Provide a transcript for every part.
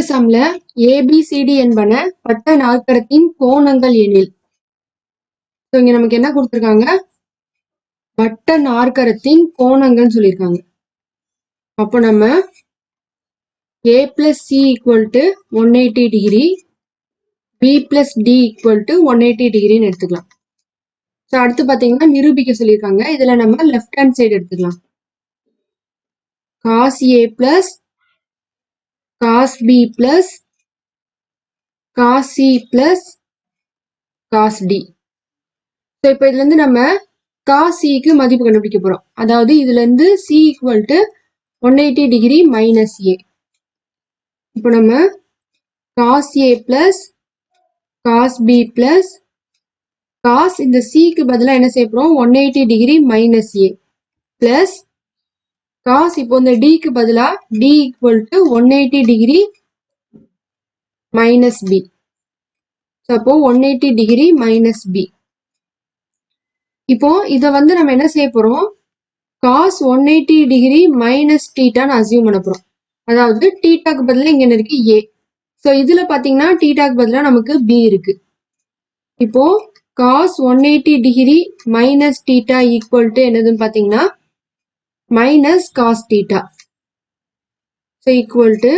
கூட்டு சம்ல ஏபிசிடி என்பன வட்ட நாற்கரத்தின் கோணங்கள் எனில். இங்க நமக்கு என்ன கொடுத்துருக்காங்க? வட்ட நாற்கரத்தின் கோணங்கள்னு சொல்லியிருக்காங்க. அப்போ நம்ம A plus C equal to one eighty degree B plus D equal to one eighty டிகிரின்னு எடுத்துக்கலாம். ஸோ அடுத்து பார்த்தீங்கன்னா நிரூபிக்க சொல்லியிருக்காங்க. இதுல நம்ம லெஃப்ட் ஹேண்ட் சைடு எடுத்துக்கலாம். Cos A plus cos B plus cos C plus cos D. So இப்போ இதுலேருந்து நம்ம காஸ் சிக்கு மதிப்பு கண்டுபிடிக்க போகிறோம் அதாவது இதுலேருந்து C equal to one eighty degree minus A இப்போ நம்ம cos A plus cos B plus cos இந்த சிக்கு பதிலாக என்ன செய்ய போகிறோம் one eighty degree minus A plus cos இப்போ இந்த டிக்கு பதிலாக D equal to one eighty degree minus B அப்போ one eighty degree minus B இப்போ இதை வந்து நம்ம என்ன செய்ய போறோம்? Cos one eighty degree minus டீட்டான்னு assume பண்ண போறோம். அதாவது டீட்டாக்கு பதிலாக இங்க இருக்கு? ஏ ஸோ இதுல பாத்தீங்கன்னா டீட்டாக்கு பதிலாக நமக்கு பி இருக்கு. இப்போ cos one eighty degree minus theta equal to என்னதுன்னு பாத்தீங்கன்னா minus cos theta so equal to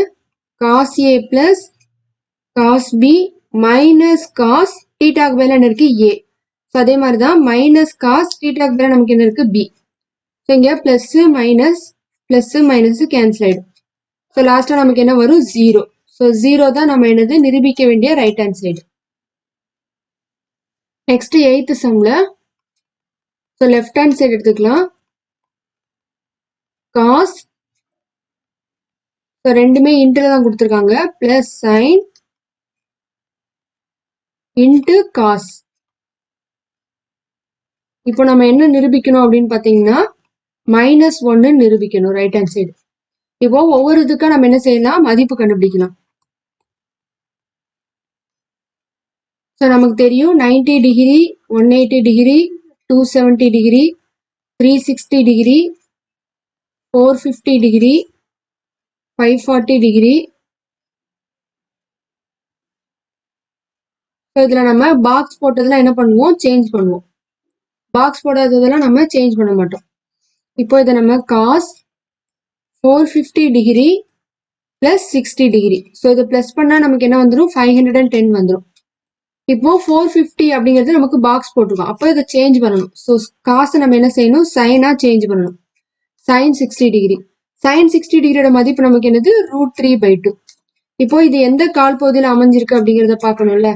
cos A plus cos B minus cos டீட்டாக்கு பதிலாக என்ன இருக்கு? ஏ So அதே மாதிரி தான் மைனஸ் காஸ் டீட்டாக்கு பதிலாக நமக்கு என்ன இருக்கு? B. So இங்க plus minus plus minus cancel ஆயிடும். ஸோ லாஸ்ட்டாக நமக்கு என்ன வரும்? ஜீரோ ஸோ ஜீரோ தான் நம்ம என்னது? நிரூபிக்க வேண்டிய right hand side next eight sumல, so left hand side எடுத்துக்கலாம். காஸ் ஸோ ரெண்டுமே இன்ட்ல தான் கொடுத்துருக்காங்க. ப்ளஸ் சைன் இன்ட்டு காஸ் இப்போ நம்ம என்ன நிரூபிக்கணும் அப்படின்னு பார்த்தீங்கன்னா மைனஸ் ஒன்று நிரூபிக்கணும் ரைட் ஹேண்ட் சைடு இப்போ ஒவ்வொரு இதுக்கும் நம்ம என்ன செய்யலாம்? மதிப்பு கண்டுபிடிக்கலாம். ஸோ நமக்கு தெரியும் ninety degree one eighty degree two seventy degree three sixty degree four fifty degree five forty degree so இதில் நம்ம பாக்ஸ் போட்டதெல்லாம் என்ன பண்ணுவோம்? சேஞ்ச் பண்ணுவோம். பாக்ஸ் போடாததெல்லாம் நம்ம சேஞ்ச் பண்ண மாட்டோம். இப்போ இதை நம்ம cos four fifty degree plus sixty degree so இதை ப்ளஸ் பண்ணால் நமக்கு என்ன வந்துடும் ஃபைவ் ஹண்ட்ரட் அண்ட் டென் வந்துடும் இப்போ ஃபோர் ஃபிஃப்டி அப்படிங்கிறது நமக்கு பாக்ஸ் போட்டிருக்கோம். அப்போ இதை சேஞ்ச் பண்ணணும். ஸோ காசை நம்ம என்ன செய்யணும்? சைனாக சேஞ்ச் பண்ணணும். Sine sixty degree sine sixty டிகிரியோட மதிப்பு நமக்கு என்னது? ரூட் த்ரீ பை டூ இப்போ இது எந்த கால் பகுதியில் அமைஞ்சிருக்கு அப்படிங்கிறத பார்க்கணும்ல?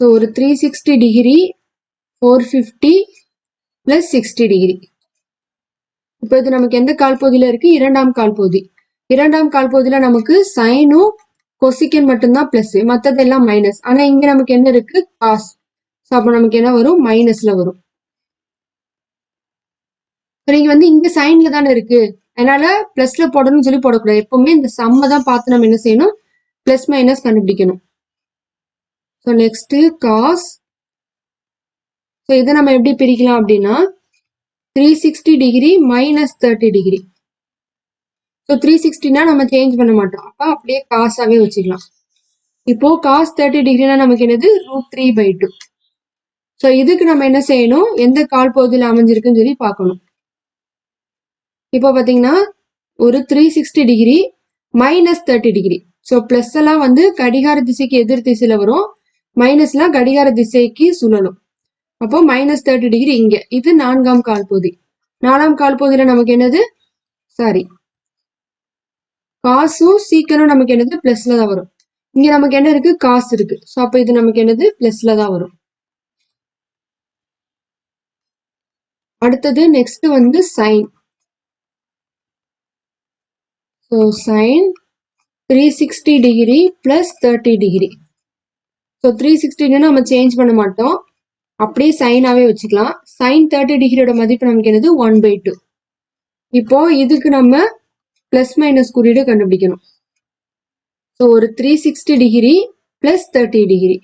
ஸோ ஒரு three sixty degree four fifty plus sixty degree இப்போ இது நமக்கு எந்த கால் பகுதியில் இருக்கு? இரண்டாம் கால் பகுதி. இரண்டாம் கால் பகுதியில் நமக்கு சைனும் கொசிக்கன் மட்டும்தான் ப்ளஸ் மற்றதெல்லாம் மைனஸ் ஆனால் இங்கே நமக்கு என்ன இருக்கு? காஸ் ஸோ அப்போ நமக்கு என்ன வரும்? மைனஸில் வரும். நீங்க வந்து இங்க சைன்ல தானே இருக்கு. அதனால பிளஸ்ல போடணும்னு சொல்லி போடக்கூடாது. எப்பவுமே இந்த சம்ம தான் பார்த்து நம்ம என்ன செய்யணும்? பிளஸ் மைனஸ் கண்டுபிடிக்கணும். ஸோ நெக்ஸ்ட் காஸ் ஸோ இதை நம்ம எப்படி பிரிக்கலாம் அப்படின்னா three sixty degree minus thirty degree so three சிக்ஸ்டினா நம்ம சேஞ்ச் பண்ண மாட்டோம். அப்போ அப்படியே காசாகவே வச்சுக்கலாம். இப்போ காஸ் தேர்ட்டி டிகிரினா நமக்கு என்னது? Root three by two so இதுக்கு நம்ம என்ன செய்யணும்? எந்த கால் பகுதியில் அமைஞ்சிருக்குன்னு சொல்லி பார்க்கணும். இப்போ பார்த்தீங்கன்னா ஒரு three sixty degree minus thirty degree so plus எல்லாம் வந்து கடிகார திசைக்கு எதிர் திசையில் வரும். மைனஸ்லாம் கடிகார திசைக்கு சுழலும். அப்போ மைனஸ் தேர்ட்டி டிகிரி இங்கே. இது நான்காம் கால் பகுதி. நாலாம் கால் பகுதியில் நமக்கு என்னது? சாரி காசும் சீக்கிரம் நமக்கு என்னது? ப்ளஸ்ல தான் வரும். இங்க நமக்கு என்ன இருக்கு? காசு இருக்கு. ஸோ அப்போ இது நமக்கு என்னது? ப்ளஸ்ல தான் வரும். அடுத்தது நெக்ஸ்ட் வந்து sine so sine three sixty degree plus thirty degree so three சிக்ஸ்டின்னு நம்ம சேஞ்ச் பண்ண மாட்டோம். அப்படியே சைனாகவே வச்சுக்கலாம். சைன் தேர்ட்டி டிகிரியோட மதிப்பு நமக்கு என்னது? ஒன் பை டூ இப்போ இதுக்கு நம்ம ப்ளஸ் மைனஸ் குறியீடு கண்டுபிடிக்கணும். ஸோ ஒரு three sixty degree plus thirty degree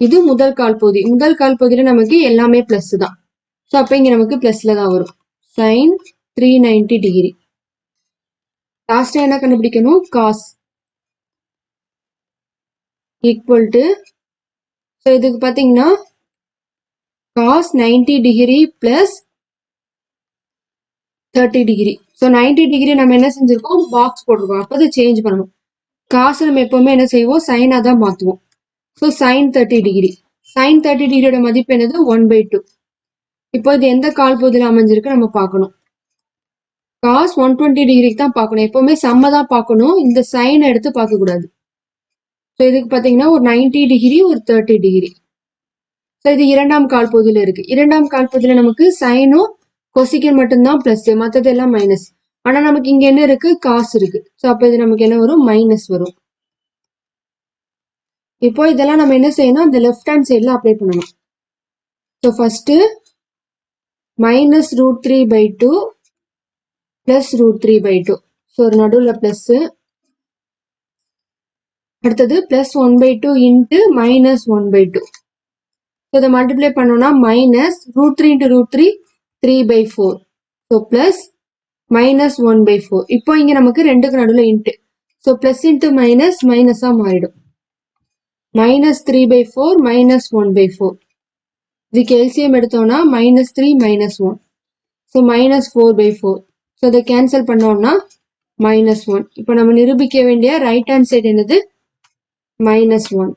இது முதல் கால் பகுதி. முதல் கால் பகுதியில் நமக்கு எல்லாமே ப்ளஸ் தான். ஸோ அப்போ இங்கே நமக்கு ப்ளஸில் தான் வரும். சைன் த்ரீ நைன்டி டிகிரி லாஸ்டா என்ன கண்டுபிடிக்கணும்? காஸ் ஈக்குவல் டு ஸோ இதுக்கு பார்த்தீங்கன்னா cos ninety degree plus thirty degree so ninety degree நம்ம என்ன செஞ்சிருக்கோம்? பாக்ஸ் போட்டிருக்கோம். அப்போ சேஞ்ச் பண்ணணும். காசு நம்ம எப்பவுமே என்ன செய்வோம்? சைனாக தான் மாற்றுவோம் so sine thirty degree sine thirty டிகிரியோட மதிப்பு என்னது? ஒன் பை டூ இப்போ இது எந்த கால் பகுதியில் அமைஞ்சிருக்கு? நம்ம பார்க்கணும். காஸ் ஒன் டுவெண்ட்டி டிகிரிக்கு தான் பார்க்கணும். எப்போவுமே செம்ம தான் பார்க்கணும். இந்த சைனை எடுத்து பார்க்கக்கூடாது ஸோ இதுக்கு பார்த்தீங்கன்னா ஒரு நைன்டி டிகிரி ஒரு தேர்ட்டி டிகிரி ஸோ இது இரண்டாம் கால் பகுதியில் இருக்கு. இரண்டாம் கால் பகுதியில் நமக்கு சைனும் கொசிக்கன் மட்டும்தான் ப்ளஸ் மற்றது எல்லாம் மைனஸ் ஆனால் நமக்கு இங்கே என்ன இருக்கு? காசு இருக்கு. ஸோ அப்போ இது நமக்கு என்ன வரும்? மைனஸ் வரும். இப்போ இதெல்லாம் நம்ம என்ன செய்யணும்? இந்த லெஃப்ட் ஹேண்ட் சைடில் அப்ளை பண்ணணும். So first minus root three by two plus root three by two so ஒரு நடுவில் ப்ளஸ்ஸு அடுத்தது plus one by two into minus one by two so இதை மல்டிப்ளை பண்ணோம்னா minus root three into root three three by four so plus minus one by four இப்போ இங்கே நமக்கு ரெண்டுக்கு நடுவில் into so plus into minus மைனஸாக மாறிடும். Minus three by four minus one by four இதுக்கு எல்சிஎம் எடுத்தோம்னா minus three minus one so minus four by four so இதை கேன்சல் பண்ணோம்னா மைனஸ் ஒன் இப்போ நம்ம நிரூபிக்க வேண்டிய ரைட் ஹேண்ட் சைடு என்னது? Minus one